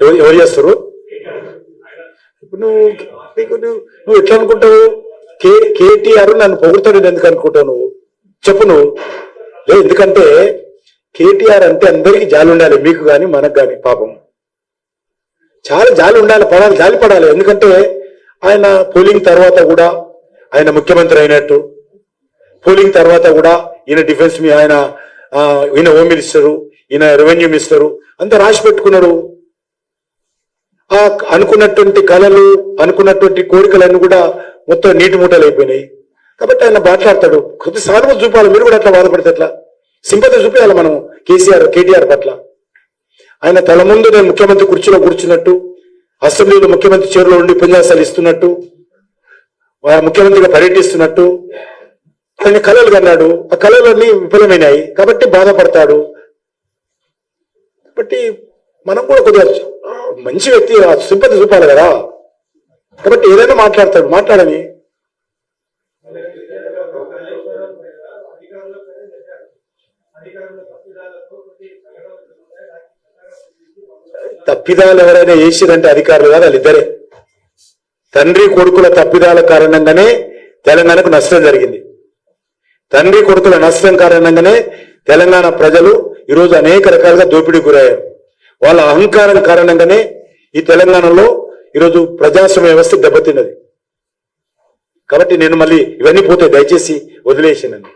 ఎవరు చేస్తారు? ఇప్పుడు నువ్వు నీకు నువ్వు నువ్వు ఎట్లా అనుకుంటావు? కే కేటీఆర్ నన్ను పొగుడతాడు ఎందుకు అనుకుంటావు నువ్వు? చెప్పు నువ్వు. లేదు ఎందుకంటే కేటీఆర్ అంటే అందరికీ జాలి ఉండాలి మీకు కానీ మనకు కానీ పాపం. చాలా జాలి ఉండాలి పడాలి జాలి పడాలి. ఎందుకంటే ఆయన పోలింగ్ తర్వాత కూడా ఆయన ముఖ్యమంత్రి అయినట్టు. పోలింగ్ తర్వాత కూడా ఈయన డిఫెన్స్ మీ ఆయన ఈయన హోమ్ మినిస్టరు ఈయన రెవెన్యూ మినిస్టరు అంతా రాసి పెట్టుకున్నాడు. ఆ అనుకున్నటువంటి కళలు అనుకున్నటువంటి కోరికలన్నీ కూడా మొత్తం నీటి మూటలు అయిపోయినాయి. కాబట్టి ఆయన మాట్లాడతాడు. కొద్ది సానుభూతి చూపాలి. మీరు కూడా అట్లా బాధపడితే అట్లా సింపతి చూపించాలి మనం కేసీఆర్ కేటీఆర్ పట్ల. ఆయన తల ముందు నేను ముఖ్యమంత్రి కుర్చీలో కూర్చున్నట్టు అసెంబ్లీలో ముఖ్యమంత్రి చేరులో ఉండి ఉపన్యాసాలు ఇస్తున్నట్టు ముఖ్యమంత్రిగా పర్యటిస్తున్నట్టు. ఆయన కళలు కన్నాడు. ఆ కళలన్నీ విఫలమైనాయి. కాబట్టి బాధపడతాడు. కాబట్టి మనం కూడా కొద్దిగా మంచి వ్యక్తి సింపతి చూపాలి కదా. కాబట్టి ఏదైనా మాట్లాడతాడు మాట్లాడని. తప్పిదాలు ఎవరైనా చేసిరంటే అధికారులు కాదు వాళ్ళిద్దరే తండ్రి కొడుకుల తప్పిదాల కారణంగానే తెలంగాణకు నష్టం జరిగింది. తండ్రి కొడుకుల నష్టం కారణంగానే తెలంగాణ ప్రజలు ఈరోజు అనేక రకాలుగా దోపిడీ గురయ్యారు వాళ్ళ అహంకారం కారణంగానే ఈ తెలంగాణలో ఈరోజు ప్రజాస్వామ్య వ్యవస్థ దెబ్బతిన్నది. కాబట్టి నేను మళ్ళీ ఇవన్నీ పోతే దయచేసి వదిలేసానండి